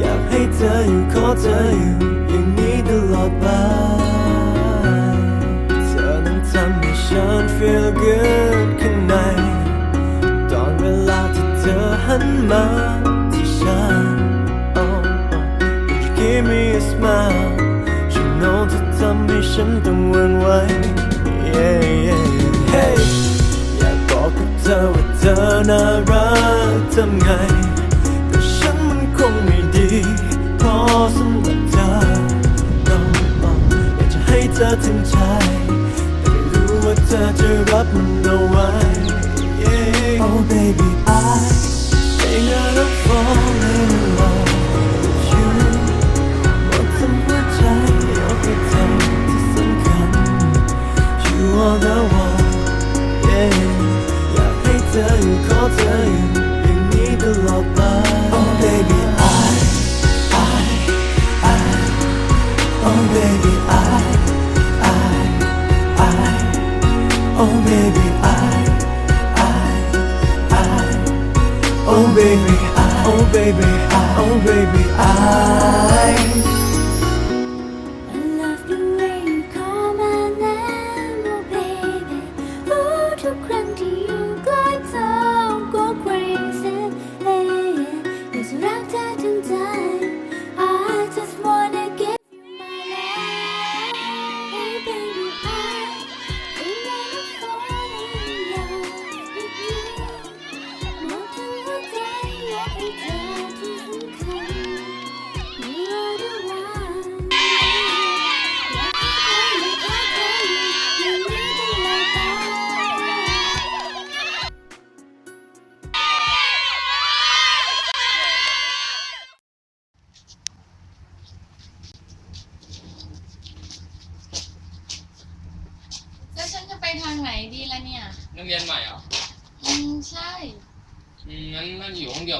อยากให้เธออยู่ขอเธออยู่อย่างนี้ตลอดไปเธอนั้นทำให้ฉัน feel good ข้างใน ตอนเวลาที่เธอหันมาที่ฉัน oh, oh. Would you give me a smile ฉัน know เธอทำให้ฉันต้องหวันไหว yeah, yeah, yeah. Hey อยากบอกกับเธอว่าเธอน่ารักทำไง อถึงใจ แต่ไม่รู้ว่าเธอจะรับมันเอาไว้ yeah. Oh baby I think that I'm falling in love with you หมดทั้งหัวใจยกให้เธอที่สำคัญ You are the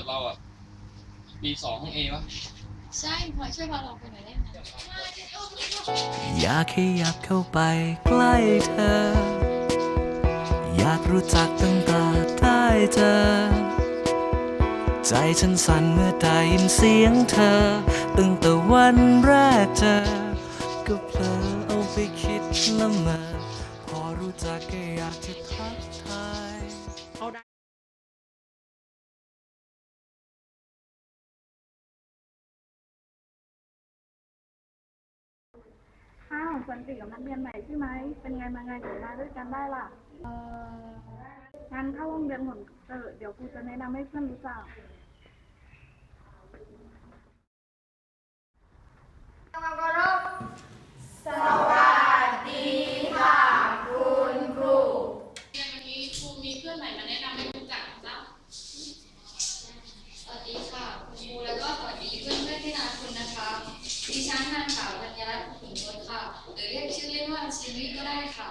เดียวกับเราอะปีสองห้องเอวะใช่พอช่วยพาเราไปหน่อยได้ไหมอยากขยับเข้าไปใกล้เธอ อยากรู้จักตั้งแต่ได้เจอ ใจฉันสั่นเมื่อได้ยินเสียงเธอ ตั้งแต่วันแรกเจอ ก็เพลอเอาไปคิดละเมอพอรู้จักก็อยากจะ อ้าวสันติกับนักเรียนใหม่ใช่ไหม เป็นไงมาไงถึงมาด้วยกันได้ล่ะ เอองั้นเข้าห้องเรียนก่อนเออเดี๋ยวครูจะแนะนำให้เพื่อนรู้จัก วันนี้ครูมีเพื่อนใหม่มาแนะนำให้รู้จักนะครับสวัสดีค่ะคุณครูแล้วก็สวัสดีเพื่อนเพื่อนๆที่รักคุณนะคะดิฉันนางสาวกัญญาลัตน์ขุนทศค่ะ หรือเรียกชื่อเล่นว่าชิมิก็ได้ค่ะ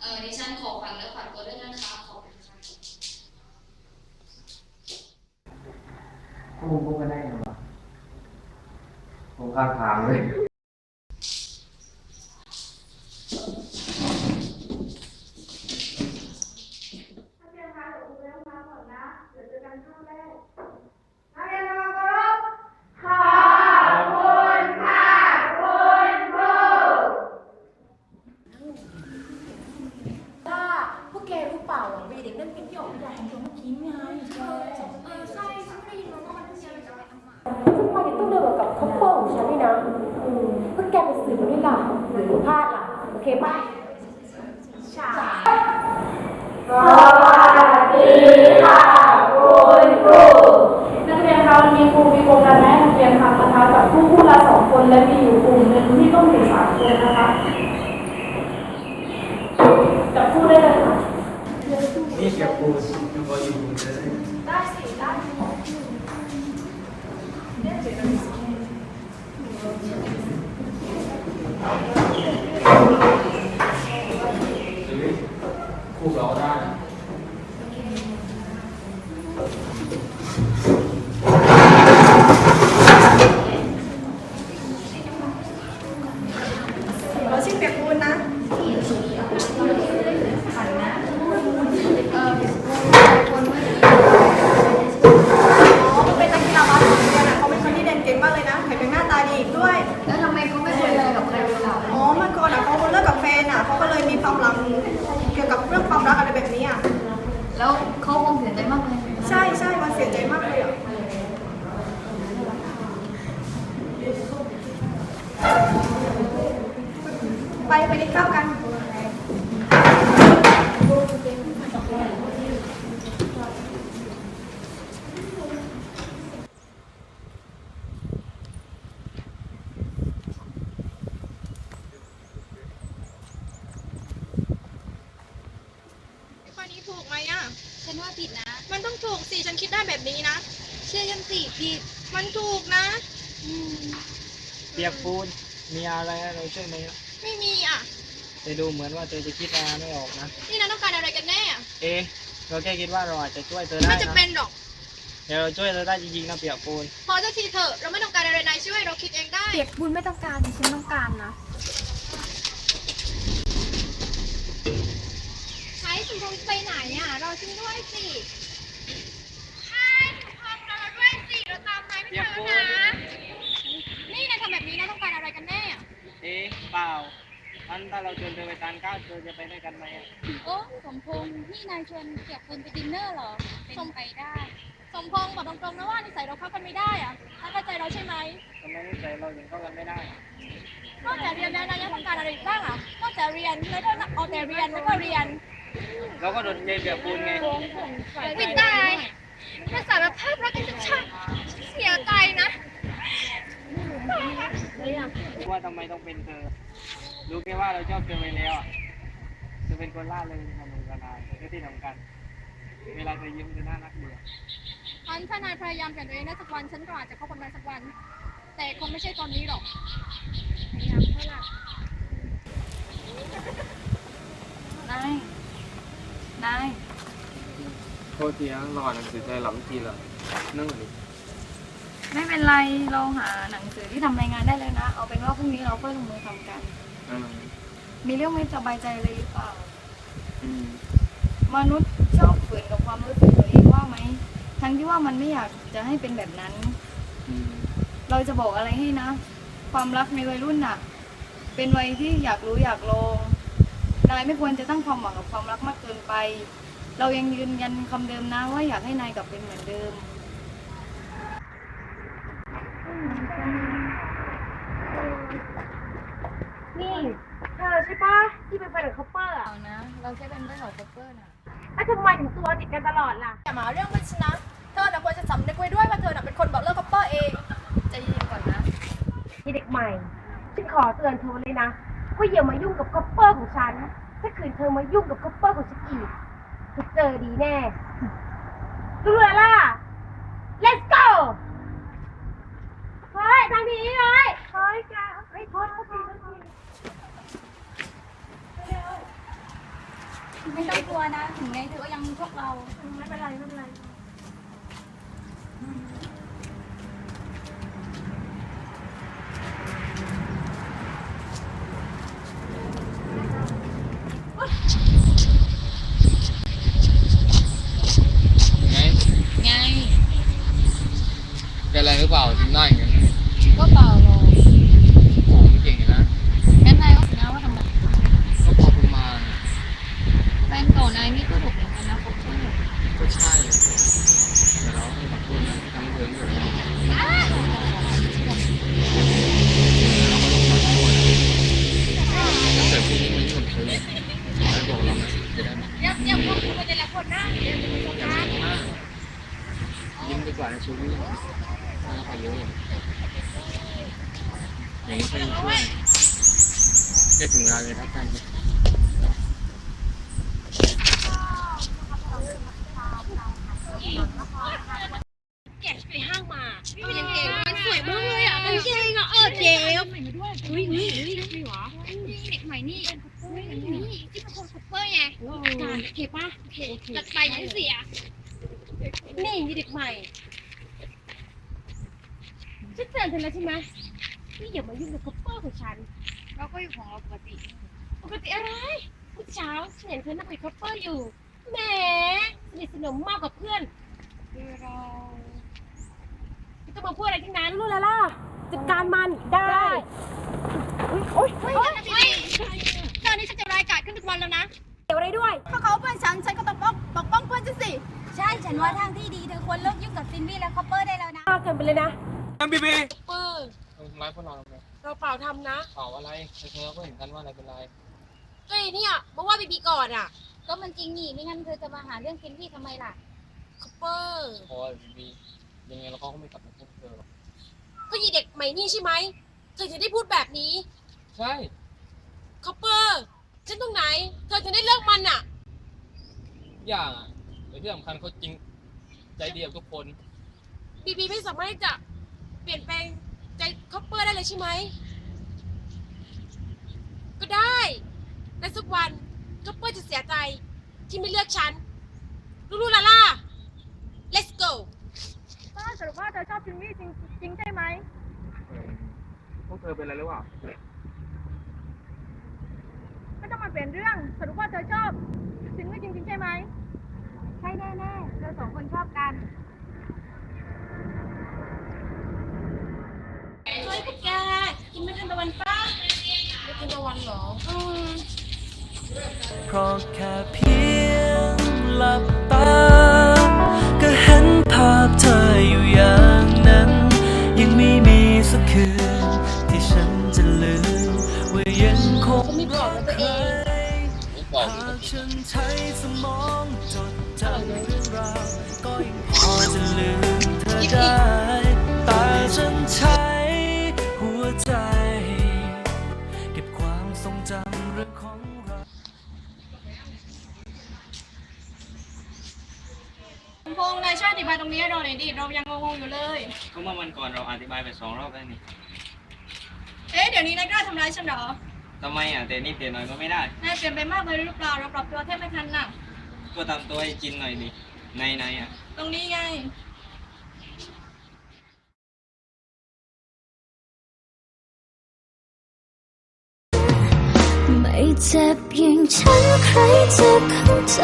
เอ่อดิฉันขอฝันและฝากตัวด้วยนะคะขอบคุณค่ะ พวกมึงพูดกันได้ไงวะผมข้างทางเลยนักเรียนคะเดี๋ยวครูไปห้องน้ำก่อนนะเดี๋ยวเจอกันข้าวแรกนักเรียนทำความเคารพขอบคุณค่ะคุณครูว่าพวกแกรู้เปล่าอะเด็กนั่นเป็นที่ออกแบบของเมื่อกี้ไงเออใช่ฉันได้ยินมาว่ามันเชียร์จะไปทำไม ทุกวันนี้ต้องเดินกับครอบครัวของฉันนี่นะอืมพวกแกไปสืบมันด้วยล่ะหรือพลาดล่ะ โอเคป่ะใช่นักเรียนคะวันนี้ครูมีโครงการแนะนักเรียนทำนะคะกับผู้ผู้ละสองคนและมีอยู่กลุ่มหนึ่งที่ต้องถึงสามคนนะคะจับคู่ได้เลยค่ะนี่แกปูดูบอลอยู่เลยได้สิได้ คู่เราได้ ไปไปกินข้าวกัน ข้อนี้ถูกไหมอะ ฉันว่าผิดนะ มันต้องถูกสิ ฉันคิดได้แบบนี้นะ เชื่อฉันสิผิด มันถูกนะ เปียกปู นมีอะไรให้เราช่วยไหมไม่มีอะ แต่ดูเหมือนว่าเธอจะคิดอะไรไม่ออกนะ นี่นะต้องการอะไรกันแน่อะเอ๊ะเราแค่คิดว่าเราอาจจะช่วยเธอได้ไม่จะเป็นะนหรอก เดี๋ยวเราช่วยเธอได้จริงๆนะเปียกปูนพอเจ้าทีเถอะ เราไม่ต้องการอะไรนายช่วยเราคิดเองได้ เปียกบุญไม่ต้องการแต่ฉันต้องการนะ ใช้สุนทรไปไหนอะรอฉันด้วยสิ ใช่สุนทรเราด้วยสิ เราตามนายไม่ทันแล้วนะ นี่นายทำแบบนี้นะต้องการอะไรกันแน่ อะเอ๊ะเปล่าอันถ้าเราชวนเธอไปทานข้าวเธอจะไปด้วยกันไหมอะโอ้สมพงษ์นี่นายชวนเกี่ยวคุณไปดินเนอร์เหรอเป็นไปได้สมพงษ์บอกตรงๆนะว่านิสัยเราเข้ากันไม่ได้อะนายเข้าใจเราใช่ไหมทำไมนิสัยเรายังเข้ากันไม่ได้นอกจากเรียนแล้วนายยังต้องการอะไรอีกบ้างอะนอกจากเรียนนายก็เอาแต่เรียนแล้วก็เรียนเราก็โดนเจเปียกปูนไง ไม่ได้ถ้าสารภาพรักกันชัดๆฉันเสียใจนะ ว่าทำไมต้องเป็นเธอ รู้แค่ว่าเราชอบเธอไปแล้วอะเธอเป็นคนล่าเริงสนุกสนานและที่สำคัญเวลาเธอยิ้มเธอน่ารักเบื่ออันถ้านายพยายามเปลี่ยนตัวเองได้สักวันฉันก็อาจจะเข้ากับนายสักวัน แต่คงไม่ใช่ตอนนี้หรอกพยายามเท่าไหร่นาย นาย โทษทีนะรอหนังสือใจหลับทีละนั่งก่อนดิ ไม่เป็นไรเราหาหนังสือที่ทำรายงานได้เลยนะ เอาเป็นว่าพรุ่งนี้เราค่อยลงมือทำกันอ่ามีเรื่องไม่สบายใจเลยหรือเปล่า อืมมนุษย์ชอบฝืนกับความรู้สึกตัวเองว่าไหม ทั้งที่ว่ามันไม่อยากจะให้เป็นแบบนั้น อืมเราจะบอกอะไรให้นะ ความรักในวัยรุ่นน่ะ เป็นวัยที่อยากรู้อยากลองนายไม่ควรจะตั้งความหวังกับความรักมากเกินไป เรายังยืนยันคำเดิมนะว่าอยากให้นายกลับเป็นเหมือนเดิม นี่ เธอใช่ปะที่เป็นแฟนกับคัพเปอร์เปอะล่านะ เราแค่เป็นเพื่อนของคอปเปอร์น่ะแล้วทำไมถึงตัวติดกันตลอดล่ะ อย่ามาเรื่องมันชนะ เธอน่ะควรจะสำนึกไว้ด้วยว่าเธอน่ะเป็นคนบอกเลิกคัพเปอร์เองใจะเย็นก่อนนะที่เด็กใหม่ ฉันขอเตือนเธอเลยนะว่าอย่ามายุ่งกับคัพเปอร์ของฉัน ถ้าคืนเธอมายุ่งกับคัพเปอร์ของฉันอีกเธอเจอดีแน่รู้แล้วล่ะ let's go เฮ้ยทางนี้เลยเฮ้ยแกเฮ้ยโทษโทษทีโทษที ไม่ต้องกลัว นะถึงไงเธอก็ยังพวกเรา ไม่เป็นไรไม่เป็นไร ไง ไง เป็นอะไรหรือเปล่าถึงหน้าอย่างนั้น ก็เปล่าหรอก โอ้มึงเก่งอยู่นะ งั้นนายก็นะว่าทำไม ก็พอประมาณ แฟนเก่านายนี่ก็ถูกเหมือนกันนะคบเพื่อน ก็ใช่แต่เราไม่ขอโทษนะทำเรื่องอยู่ถ้าเกิดพรุ่งนี้มันยุ่งกับเธอแล้วบอกเรานะจะได้ไหม เดี๋ยวเดี๋ยวพวกคุณไปแต่ละคนนะเดี๋ยวจะมีโครงการ ยิ้มดีกว่าในชีวิตน่าไปเยอะอย่าง อย่างนี้ไปช่วยจะถึงเวลาเลยทักกันแกไปห้างมาพี่เป็นยังเกงมันสวยมากเลยอะมันเกงอะเออเจ๊บอุ้ยอุ้ยอุ้ยไม่หวะนี่เด็กใหม่นี่อุ้ยนี่ที่เป็นคนคัพเปอร์ไงการโอเคป่ะโอเคโอเคจัดไปยังเสียนี่เด็กใหม่ฉันเตือนเธอแล้วใช่ไหม นี่อย่ามายุ่งกับคัพเปอร์ของฉัน เราก็อยู่ของเราปกติ ปกติอะไรเมื่อเช้าฉันเห็นเธอนั่งคุยคัพเปอร์อยู่ แหมสนิทสนมมากกว่าเพื่อนคือเราไม่ต้องมาพูดอะไรทั้งนั้นรู้แล้วล่ะ จัดการมันได้ โอ๊ยโอ๊ยเฮ้ยเจ้านี่ฉันจะรายการขึ้นทุกวันแล้วนะ เดี๋ยวอะไรด้วย ถ้าเขาเพื่อนฉัน ฉันก็ต้องปกปกป้องเพื่อนฉันสิ ใช่ ฉันว่าทางที่ดีเธอควรเลิกยุ่งกับซินวี่และคอปเปอร์ได้แล้วนะมากเกินไปเลยนะทำร้ายพวกเราทำไมเราเปล่าทำนะเปล่าอะไรเธอก็เห็นกันว่าอะไรเป็นไรก็ไอ้เนี่ยมาว่าบีบีก่อนอะก็มันจริงนี่ไม่งั้นเธอจะมาหาเรื่องเคนพี่ทำไมล่ะคัปเปอร์ พอบียังไงเราก็ไม่กลับมาพบเธอหรอกก็ยีเด็กใหม่นี่ใช่ไหมเธอถึงได้พูดแบบนี้ใช่คัปเปอร์ฉันตรงไหน เธอถึงได้เลิกมันอะ ทุกอย่างอะแต่ที่สำคัญเขาจริงใจเดียวทุกคน บีบีไม่สามารถที่จะเปลี่ยนแปลง ใจคัปเปอร์ได้เลยใช่ไหม ก็ได้และสักวันคัปเปอร์จะเสียใจที่ไม่เลือกฉัน ลูลูลาล่า let's go ก็สรุปว่าเธอชอบจิมมี่จริงจริงใช่ไหมพวกเธอเป็นอะไรหรือเปล่าไม่ต้องมาเปลี่ยนเรื่อง สรุปว่าเธอชอบจิมมี่จริงๆใช่ไหม ใช่แน่ๆเราสองคนชอบกัน ไม่กินตะวันเหรอเพราะแค่เพียงหลับตา ก็เห็นภาพเธออยู่อย่างนั้น ยังไม่มีสักคืน ที่ฉันจะลืมว่ายังคงไม่บอกตัวเองไม่บอกหากฉันใช้สมองจดจำเรื่องราว เราหน่อยดิเรายังงงๆอยู่เลย ก็เมื่อวันก่อนเราอธิบายไปสองรอบแล้วนี่เอ๊ะเดี๋ยวนี้นายกล้าทำร้ายฉันเหรอทำไมอะแต่นี่เปลี่ยนหน่อยก็ไม่ได้นายเปลี่ยนไปมากเลยหรือเปล่าเราปรับตัวแทบไม่ทันน่ะก็ทำตัวให้จินหน่อยดิในในๆอะตรงนี้ไง ไม่เจ็บอย่างฉันใครจะเข้าใจ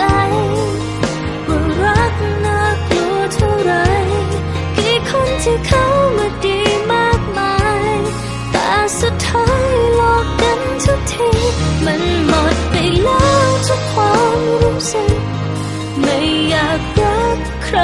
ทุกทีมันหมดไปแล้วทุกความรู้สึก ไม่อยากรักใคร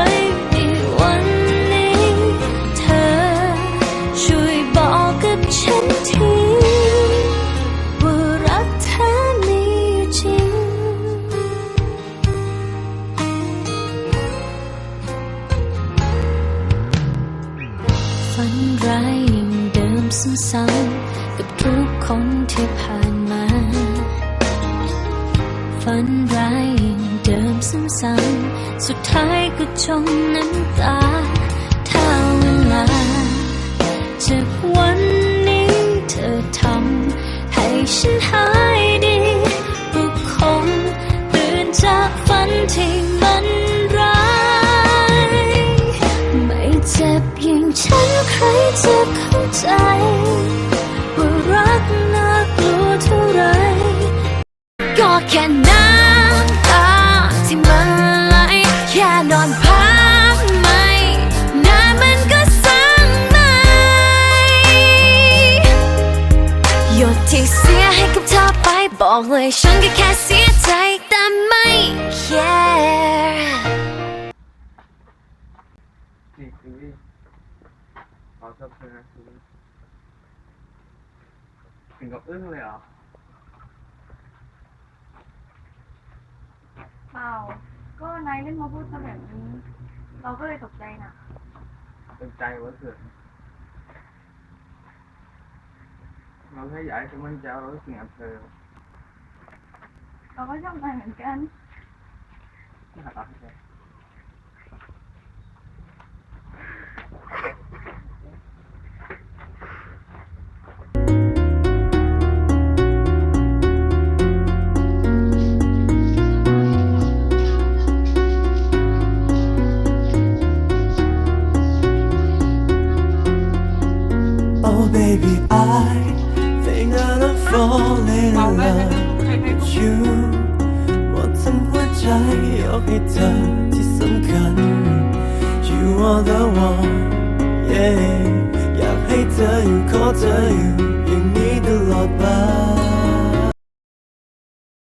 สุดท้ายก็จมน้ำตา ถ้าเวลาจากวันนี้เธอทำให้ฉันหายดีก็คงตื่นจากฝันที่มันร้ายไม่เจ็บอย่างฉันใครจะเข้าใจ ว่ารักน่ากลัวเท่าไรก็แค่น้ำ บอกเลยฉันก็แค่เสียใจแต่ไม่แคร์นี่คือเขาชอบเธอนะคือถึงกับอึ้งเลยเหรอเปล่า ก็นายเล่นมาพูดซะแบบนี้ เราก็เลยตกใจน่ะเป็นใจว่าเกิดเราแค่อยากให้เธอมั่นใจว่าเราสิ่งกับเธอเราก็ชอบนายเหมือ นกันที่หักหลังเธอ Oh baby I think that I'm falling in love with you หมดทั้งหัวใจยกให้เธอที่สำคัญ You are the one yeah อยากให้เธออยู่ขอเธออยู่อย่างนี้ตลอดไป